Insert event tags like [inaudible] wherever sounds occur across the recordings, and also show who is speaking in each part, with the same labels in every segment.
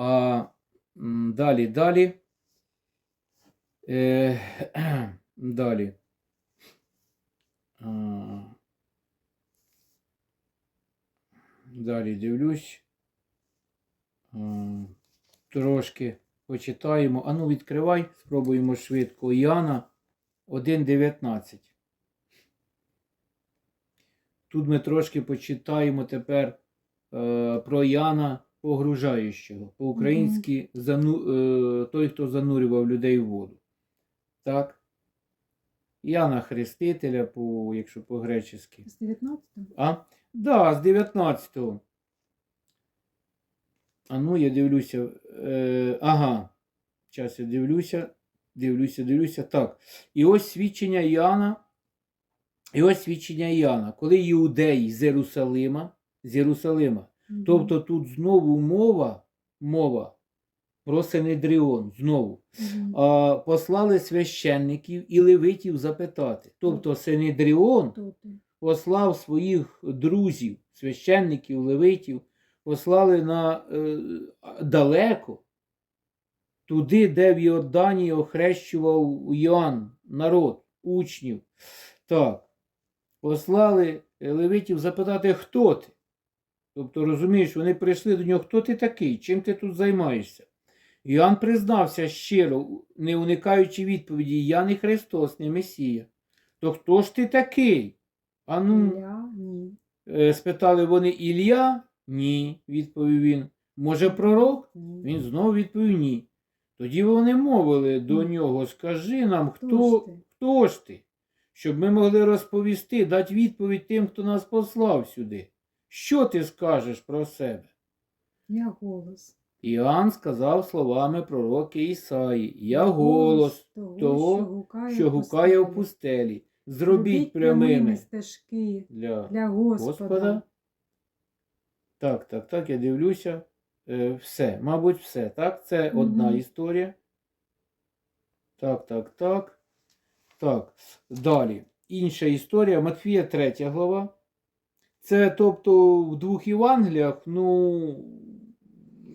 Speaker 1: А далі, далі. Е, [clears throat] далі. Далі дивлюсь. Трошки почитаємо. Ану, відкривай, спробуємо швидко. Іоанна 1.19. Тут ми трошки почитаємо тепер е, про Яна Погружаючого. По-українськи зану, е, той, хто занурював людей в воду. Так? Яна Хрестителя, по, якщо по-гречески.
Speaker 2: З 19
Speaker 1: А? Да, з 19-го. А ну, я дивлюся. Е, ага. Зараз я дивлюся, дивлюся, дивлюся. Так. І ось свідчення Іоанна. І ось свідчення Іоанна. Коли іудеї з Єрусалима, з Єрусалима, тобто тут знову мова, мова про Синедріон, знову. А, послали священників і левитів запитати. Тобто Синедріон послав своїх друзів, священників, левитів, послали на е, далеко, туди, де в Йордані охрещував Йоанн, народ, учнів. Так, послали левитів запитати, хто ти. Тобто, розумієш, вони прийшли до нього, хто ти такий, чим ти тут займаєшся? Іоанн признався щиро, не уникаючи відповіді, я не Христос, не Месія. То хто ж ти такий? А ну,
Speaker 2: Ілля? Ні.
Speaker 1: Е, Спитали вони Ілля? Ні, відповів він. Може, пророк?
Speaker 2: Ні.
Speaker 1: Він знову відповів ні. Тоді вони мовили до нього, скажи нам,
Speaker 2: Хто
Speaker 1: хто,
Speaker 2: ти?
Speaker 1: хто ж ти? Щоб ми могли розповісти, дати відповідь тим, хто нас послав сюди. Що ти скажеш про себе?
Speaker 2: Я голос.
Speaker 1: Іоанн сказав словами пророки Ісаї, я голос, того,
Speaker 2: що гукає,
Speaker 1: що гукає в
Speaker 2: пустелі.
Speaker 1: Зробіть прямими
Speaker 2: стежки
Speaker 1: для
Speaker 2: для Господа.
Speaker 1: Господа. Так, так, так, я дивлюся. Е, все, мабуть, все. Так, це одна історія. Так, так, так. Так. Далі. Інша історія. Матфія 3 глава. Це, тобто, в двох Євангеліях, ну,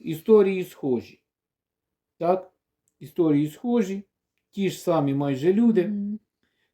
Speaker 1: історії схожі. Так? Історії схожі. Ті ж самі майже люди.
Speaker 2: Мгм.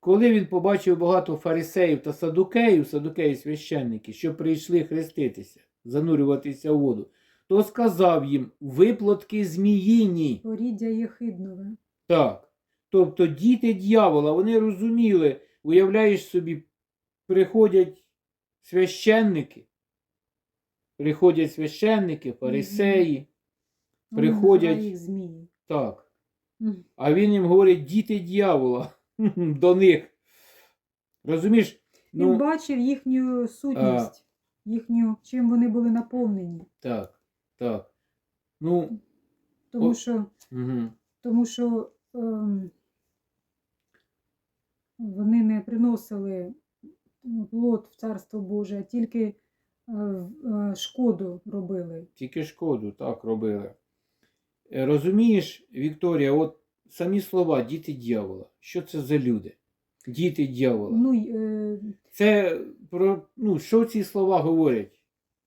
Speaker 1: Коли він побачив багато фарисеїв та садукеїв, садукеї священники, що прийшли хреститися, занурюватися в воду, то сказав їм виплотки зміїні.
Speaker 2: Поріддя Єхиднове.
Speaker 1: Так. Тобто діти дьявола, вони розуміли, уявляєш собі, приходять священники, приходять священники, фарисеї,
Speaker 2: Він
Speaker 1: Приходять-
Speaker 2: називає їх змії.
Speaker 1: так.
Speaker 2: Мгм.
Speaker 1: А він їм говорить діти дьявола [laughs] до них. Розумієш?
Speaker 2: Він бачив їхню сутність, їхню, чим вони були наповнені.
Speaker 1: Так, так. Ну,
Speaker 2: Тому
Speaker 1: О.
Speaker 2: що,
Speaker 1: угу.
Speaker 2: тому що ем, вони не приносили ну, плод в Царство Боже, а тільки е, е, шкоду робили.
Speaker 1: тільки шкоду так робили. Е, Розумієш, Вікторія, от самі слова діти дьявола. Що це за люди? Діти дьявола.
Speaker 2: Ну, е,
Speaker 1: Це про ну, що ці слова говорять?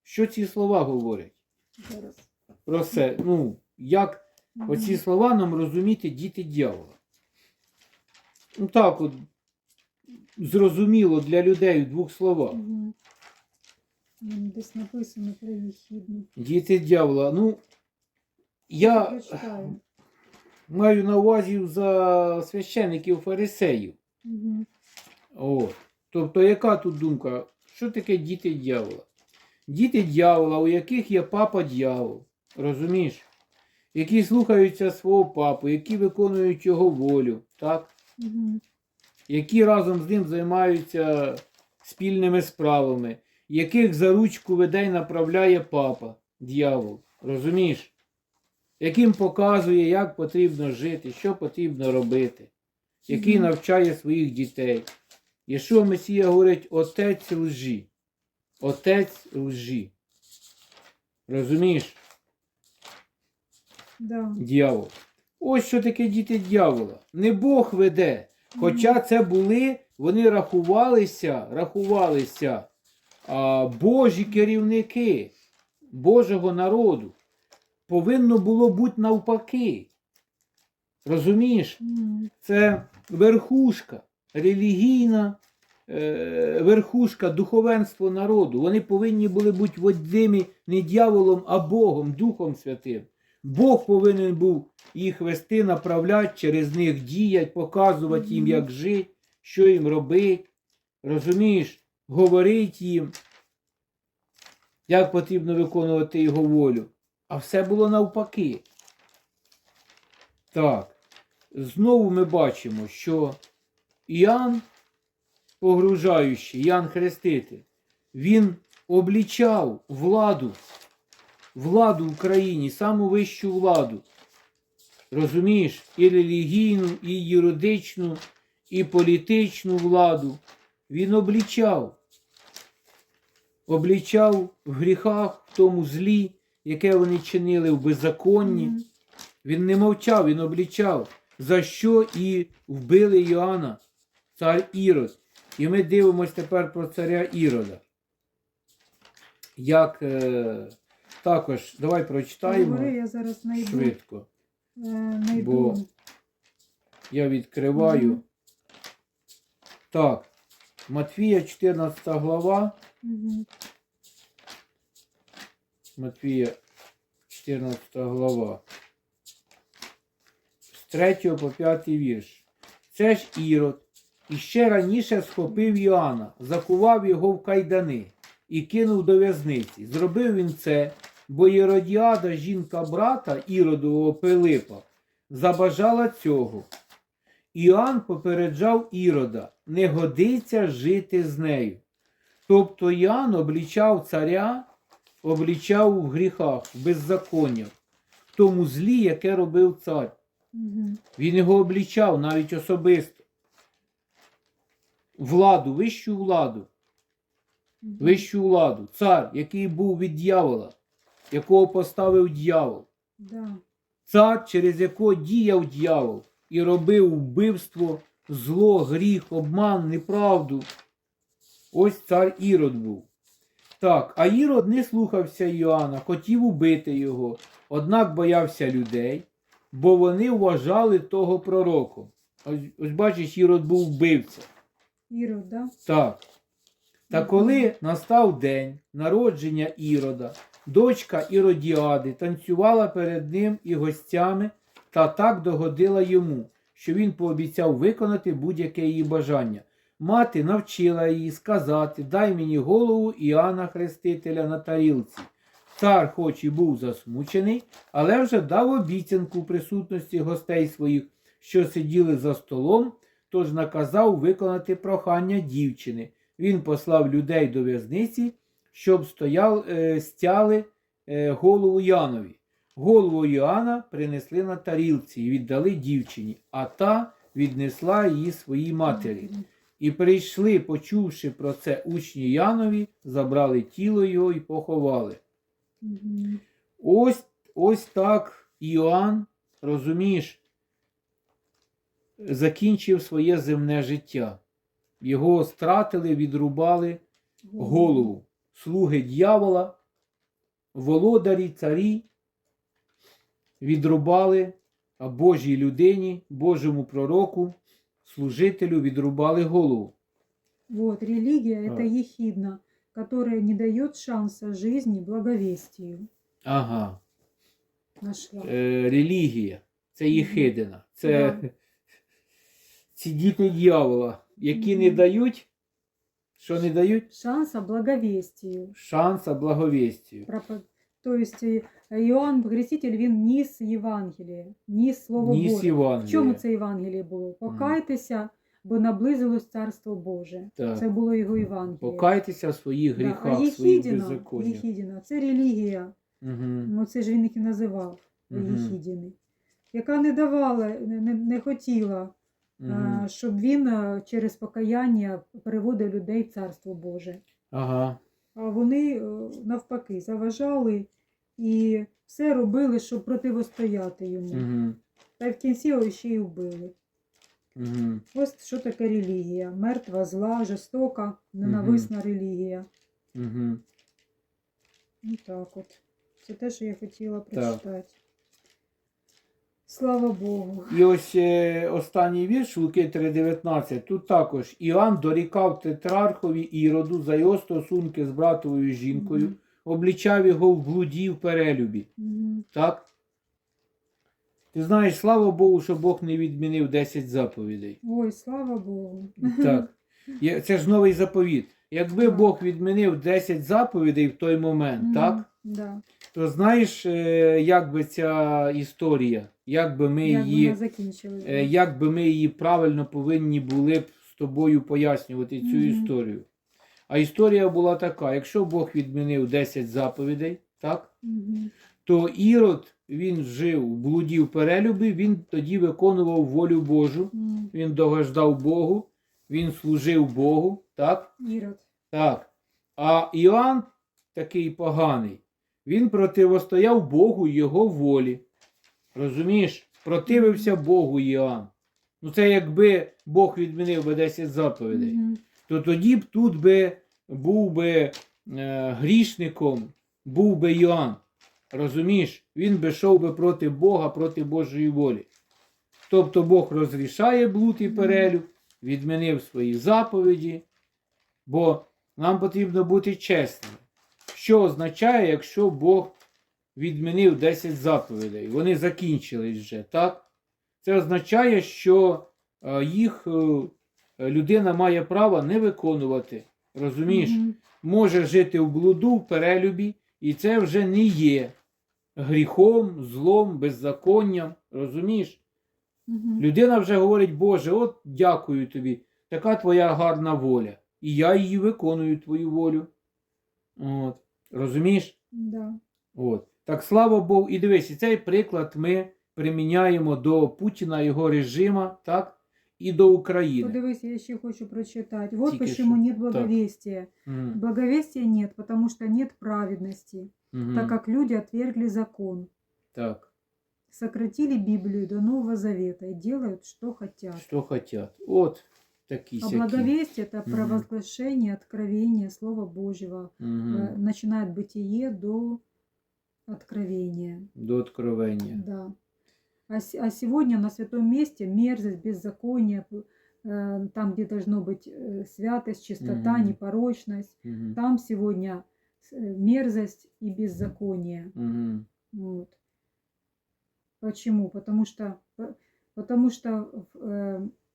Speaker 1: Що ці слова говорять?
Speaker 2: зараз.
Speaker 1: Про це, ну, як оці слова нам розуміти діти дьявола? Ну так от зрозуміло для людей в двох словах.
Speaker 2: М, Десь написано про Єхідну.
Speaker 1: Діти дьявола. Ну, я
Speaker 2: Прочитаю.
Speaker 1: маю на увазі за священиків фарисеїв.
Speaker 2: Мгм.
Speaker 1: О. Тобто, яка тут думка? Що таке діти дьявола? Діти дьявола, у яких є папа дьявол, розумієш? Які слухаються свого папу, які виконують його волю, так?
Speaker 2: Мгм.
Speaker 1: Які разом з ним займаються спільними справами, яких за ручку веде й направляє папа, дьявол, розумієш? Яким показує, як потрібно жити, що потрібно робити, який навчає своїх дітей. Ішов Месія говорить, отець лжі. Отець лжі. Розумієш?
Speaker 2: Да.
Speaker 1: Дьявол. Ось що таке діти дьявола. Не Бог веде. Хоча це були, вони рахувалися, рахувалися а, Божі керівники Божого народу. повинно було бути навпаки. Розумієш? Це верхушка, релігійна е, верхушка, духовенство народу. Вони повинні були бути водимі не дьяволом, а Богом, Духом Святим. Бог повинен був їх вести, направляти, через них діяти, показувати їм, як жити, що їм робити. Розумієш, говорити їм, як потрібно виконувати його волю. А все було навпаки. Так. Знову ми бачимо, що Іоанн, погружаючий, Іоанн Хреститель, він облічав владу, владу в країні, саму вищу владу. Розумієш, і релігійну, і юридичну, і політичну владу. Він облічав. Облічав в гріхах, в тому злі, яке вони чинили в беззаконні.
Speaker 2: м,
Speaker 1: Він не мовчав, він облічав, за що і вбили Йоанна, цар Ірод. І ми дивимося тепер про царя Ірода. Як е, також, давай прочитаємо
Speaker 2: Говори, я зараз знайду.
Speaker 1: швидко.
Speaker 2: е, знайду.
Speaker 1: Бо- Я відкриваю.
Speaker 2: Мгм.
Speaker 1: Так, Матвія 14 глава.
Speaker 2: Мгм.
Speaker 1: Матвія 14 глава. З 3 по 5 вірш. Це ж Ірод. І ще раніше схопив Йоанна, закував його в кайдани і кинув до в'язниці. Зробив він це, бо Єродіада, жінка брата Іродового Пилипа, забажала цього. Іоанн попереджав Ірода, не годиться жити з нею. Тобто Іоанн облічав царя облічав в гріхах, в беззаконнях, в тому злі, яке робив цар. Він його облічав навіть особисто. Владу, вищу владу, вищу владу, цар, який був від дьявола, якого поставив дьявол.
Speaker 2: Да.
Speaker 1: Цар, через якого діяв дьявол і робив вбивство, зло, гріх, обман, неправду. Ось цар Ірод був. Так, а Ірод не слухався Йоанна, хотів убити його, однак боявся людей, бо вони вважали того пророком. Ось, ось бачиш, Ірод був вбивця.
Speaker 2: Ірод, да?
Speaker 1: Так. Та коли настав день народження Ірода, дочка Іродіади танцювала перед ним і гостями, та так догодила йому, що він пообіцяв виконати будь-яке її бажання. Мати навчила її сказати: Дай мені голову Іоанна Хрестителя на тарілці. Цар, хоч і був засмучений, але вже дав обіцянку присутності гостей своїх, що сиділи за столом, тож наказав виконати прохання дівчини. Він послав людей до в'язниці, щоб стояв, е, стяли е, голову Янові. Голову Йоанна принесли на тарілці і віддали дівчині, а та віднесла її своїй матері. І прийшли, почувши про це учні Янові, забрали тіло його і поховали. Ось, ось так Іоанн, розумієш, закінчив своє земне життя. Його стратили, відрубали голову. Слуги дьявола, володарі, царі відрубали, Божій людині, Божому пророку, служителю відрубали голову.
Speaker 2: Вот, религия это ехидна, которая не дает шанса жизни благовестию.
Speaker 1: Ага.
Speaker 2: Нашла.
Speaker 1: Е, релігія, це єхидина, це
Speaker 2: Да. [laughs]
Speaker 1: ці діти дьявола, які не дають, що не дають
Speaker 2: Шанса благовестию.
Speaker 1: шанса благовістію.
Speaker 2: Пропо- То есть э, Хреститель він ніс Євангеліє, ніс Слово
Speaker 1: Ніс
Speaker 2: Боже. В чому це Євангеліє було? Покайтеся, бо наблизилось Царство Боже.
Speaker 1: Так.
Speaker 2: Це було його Євангеліє.
Speaker 1: Покайтеся в своїх
Speaker 2: Да,
Speaker 1: гріхах,
Speaker 2: А
Speaker 1: в своїх
Speaker 2: Єхідіна, це релігія.
Speaker 1: Угу.
Speaker 2: Ну, це ж він їх і називав
Speaker 1: Мгм.
Speaker 2: Єхідіни, яка не давала, не, не, не хотіла, а, щоб він через покаяння переводив людей в Царство Боже.
Speaker 1: Ага.
Speaker 2: А вони е, навпаки заважали і все робили, щоб противостояти йому.
Speaker 1: Угу.
Speaker 2: Та й в кінці його ще й вбили.
Speaker 1: Угу.
Speaker 2: Ось що таке релігія. Мертва, зла, жорстока, ненависна релігія.
Speaker 1: Угу.
Speaker 2: Ну так от. Це те, що я хотіла прочитати. Слава Богу.
Speaker 1: І ось е, останній вірш Луки 3.19. Тут також Іоанн дорікав тетрархові Іроду за його стосунки з братовою жінкою,
Speaker 2: Мгм.
Speaker 1: облічав його в блуді в перелюбі.
Speaker 2: Мгм.
Speaker 1: Так? Ти знаєш, слава Богу, що Бог не відмінив 10 заповідей.
Speaker 2: Ой, слава Богу.
Speaker 1: Так. [laughs] Є- Це ж новий заповіт. Якби
Speaker 2: Так.
Speaker 1: Бог відмінив 10 заповідей в той момент,
Speaker 2: Мгм.
Speaker 1: так?
Speaker 2: Да.
Speaker 1: То знаєш, е, як би ця історія, як би ми
Speaker 2: Як
Speaker 1: її. Е, як би ми її правильно повинні були б з тобою пояснювати цю
Speaker 2: Мгм.
Speaker 1: історію. А історія була така: якщо Бог відмінив 10 заповідей, так,
Speaker 2: Мгм.
Speaker 1: то Ірод він жив в блуді в перелюбі, він тоді виконував волю Божу, він догождав Богу, він служив Богу, так?
Speaker 2: Ірод.
Speaker 1: Так. А Іоанн, такий поганий, він противостояв Богу його волі. Розумієш? Противився Богу Іоанн. Ну це якби Бог відмінив би 10 заповідей,
Speaker 2: Мгм.
Speaker 1: то тоді б тут би був би е, грішником, був би Іоанн. Розумієш? Він би йшов би проти Бога, проти Божої волі. Тобто Бог розрішає блуд і перелюб, відмінив свої заповіді, бо нам потрібно бути чесними. Що означає, якщо Бог відмінив 10 заповідей? Вони закінчились вже, так? Це означає, що е, їх е, людина має право не виконувати. Розумієш?
Speaker 2: Мгм.
Speaker 1: Може жити в блуду, в перелюбі, і це вже не є гріхом, злом, беззаконням. Розумієш?
Speaker 2: Мгм.
Speaker 1: Людина вже говорить, Боже, от дякую тобі, така твоя гарна воля. І я її виконую твою волю. От. Розумієш?
Speaker 2: Да.
Speaker 1: От. Так слава Богу. І дивись, і цей приклад ми приміняємо до Путіна, його режима, так? І до України.
Speaker 2: Подивись, я ще хочу прочитать. Вот
Speaker 1: Тільки
Speaker 2: почему
Speaker 1: що.
Speaker 2: нет благовестия.
Speaker 1: Мгм.
Speaker 2: Благовестия нет, потому что нет праведности,
Speaker 1: Мгм.
Speaker 2: так как люди отвергли закон,
Speaker 1: Так.
Speaker 2: сократили Библию до Нового Завета и делают, что хотят.
Speaker 1: Що хотять. От такі
Speaker 2: А
Speaker 1: сякі.
Speaker 2: благовестие – это
Speaker 1: Мгм.
Speaker 2: провозглашение, откровение Слова Божьего,
Speaker 1: Мгм.
Speaker 2: э, начиная от бытие до откровения.
Speaker 1: До откровення.
Speaker 2: Да. А, а сегодня на святом месте мерзость, беззаконие, э, там, где должно быть э, святость, чистота,
Speaker 1: Мгм.
Speaker 2: непорочность,
Speaker 1: Мгм.
Speaker 2: там сегодня мерзость и беззаконие.
Speaker 1: Мгм.
Speaker 2: Вот. Почему? Потому что, потому что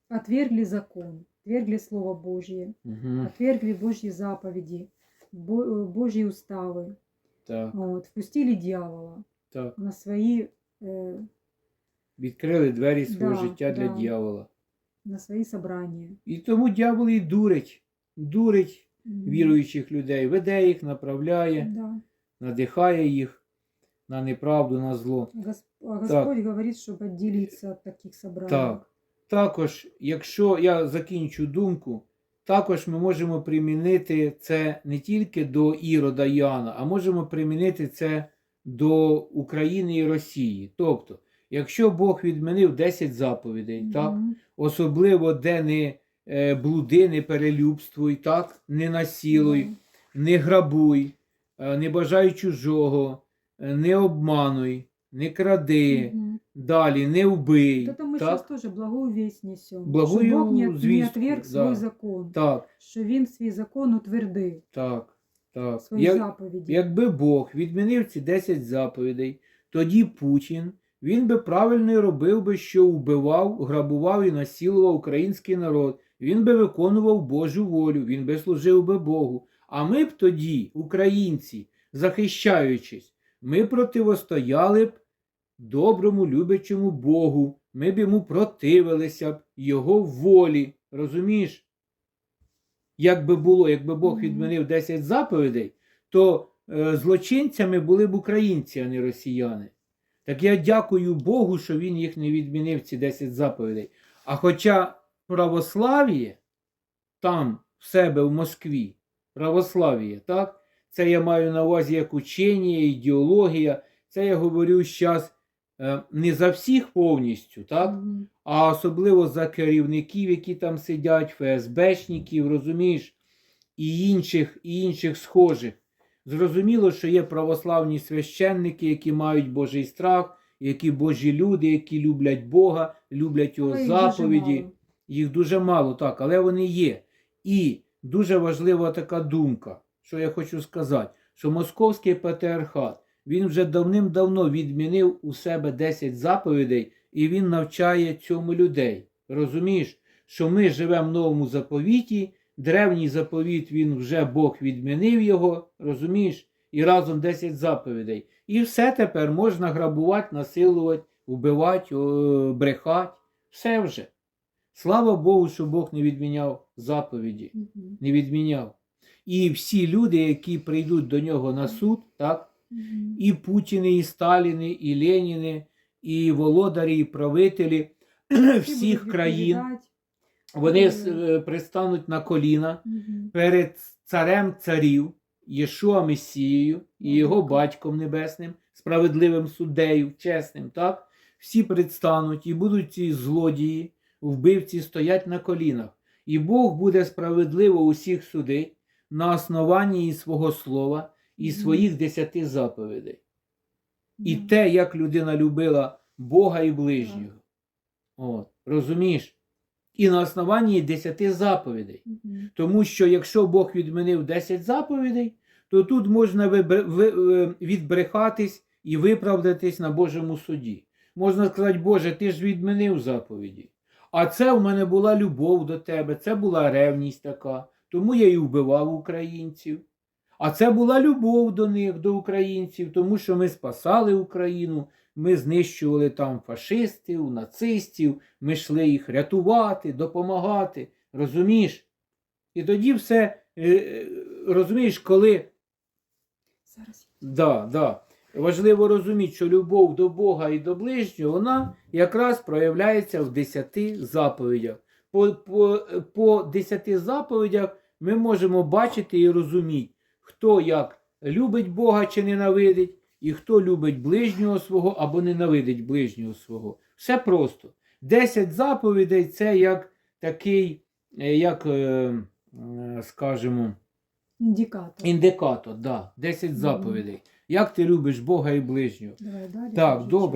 Speaker 2: отвергли закон, отвергли Слово Божье,
Speaker 1: Мгм.
Speaker 2: отвергли Божьи заповеди, Бо- э, Божьи уставы,
Speaker 1: Так,
Speaker 2: вот, впустили дьявола
Speaker 1: так.
Speaker 2: на свои, э,
Speaker 1: Відкрили двері свого
Speaker 2: Да,
Speaker 1: життя для
Speaker 2: да.
Speaker 1: дьявола.
Speaker 2: на свои собрания.
Speaker 1: І тому дьявол і дурить, дурить
Speaker 2: Мгм.
Speaker 1: віруючих людей, веде їх, направляє,
Speaker 2: Да.
Speaker 1: надихає їх на неправду, на зло.
Speaker 2: Гос- А Господь говорит, чтобы отделиться от таких собраний.
Speaker 1: Так. Також, якщо я закінчу думку, також ми можемо примінити це не тільки до Ірода Іоанна, а можемо примінити це до України і Росії. Тобто, якщо Бог відмінив 10 заповідей, так, особливо де не е, блуди, не перелюбствуй, так, не насілуй, не грабуй, е, не бажай чужого, е, не обмануй, не кради,
Speaker 2: Мгм.
Speaker 1: далі не вбий.
Speaker 2: Вот это мы
Speaker 1: так?
Speaker 2: сейчас тоже благую весть несем. Бог не, не
Speaker 1: звістку,
Speaker 2: отверг
Speaker 1: да.
Speaker 2: свой закон,
Speaker 1: Так,
Speaker 2: що він свій закон утвердив,
Speaker 1: так, так.
Speaker 2: свої
Speaker 1: Як,
Speaker 2: заповіді.
Speaker 1: якби Бог відмінив ці 10 заповідей, тоді Путін, він би правильно і робив би, що вбивав, грабував і насилував український народ. Він би виконував Божу волю, він би служив би Богу. А ми б тоді, українці, захищаючись, ми противостояли б доброму, любячому Богу. Ми б йому противилися б Його волі. Розумієш? Як би було, якби Бог відмінив 10 заповідей, то е, злочинцями були б українці, а не росіяни. Так я дякую Богу, що він їх не відмінив, ці 10 заповідей. А хоча православ'я там, в себе в Москві, православ'я, так? Це я маю на увазі як учення, ідеологія. Це я говорю зараз не за всіх повністю, так? А особливо за керівників, які там сидять, ФСБшників, розумієш, і інших, і інших схожих. Зрозуміло, що є православні священники, які мають Божий страх, які Божі люди, які люблять Бога, люблять Його
Speaker 2: їх дуже
Speaker 1: заповіді. Їх дуже мало, так, але вони є. І дуже важлива така думка, що я хочу сказати, що московський патріархат він вже давним-давно відмінив у себе 10 заповідей, і він навчає цьому людей. Розумієш, що ми живемо в новому заповіті, древній заповіт він вже Бог відмінив його, розумієш, і разом 10 заповідей. І все тепер можна грабувати, насилувати, вбивати, брехати. Все вже. Слава Богу, що Бог не відміняв заповіді, не відміняв. І всі люди, які прийдуть до нього на суд, так. І Путіни, і Сталіни, і Леніни, і володарі, і правителі [clears throat] всіх країн, вони
Speaker 2: Е.
Speaker 1: пристануть на коліна перед царем царів, Єшуа Месією і його батьком небесним, справедливим суддею, чесним, так? Всі предстануть і будуть ці злодії, вбивці стоять на колінах. І Бог буде справедливо усіх судить на основанні свого слова і своїх десяти заповідей. І те, як людина любила Бога і ближнього. От, розумієш? І на основанні десяти заповідей. Тому що якщо Бог відмінив 10 заповідей, то тут можна е, відбрехатись і виправдатись на Божому суді. Можна сказати, Боже, ти ж відмінив заповіді. А це в мене була любов до тебе, це була ревність така, тому я і вбивав українців. А це була любов до них, до українців, тому що ми спасали Україну, ми знищували там фашистів, нацистів, ми йшли їх рятувати, допомагати. Розумієш? І тоді все, е, е, розумієш, коли
Speaker 2: Зараз.
Speaker 1: да, да, важливо розуміти, що любов до Бога і до ближнього, вона якраз проявляється в десяти заповідях. По, по, по десяти заповідях ми можемо бачити і розуміти, хто як любить Бога чи ненавидить, і хто любить ближнього свого або ненавидить ближнього свого. Все просто. Десять заповідей це як такий, е, як, е, е, скажімо,
Speaker 2: Індикатор.
Speaker 1: Індикатор, да. 10 заповідей. Як ти любиш Бога і ближнього?
Speaker 2: Давай далі.
Speaker 1: Так, добре.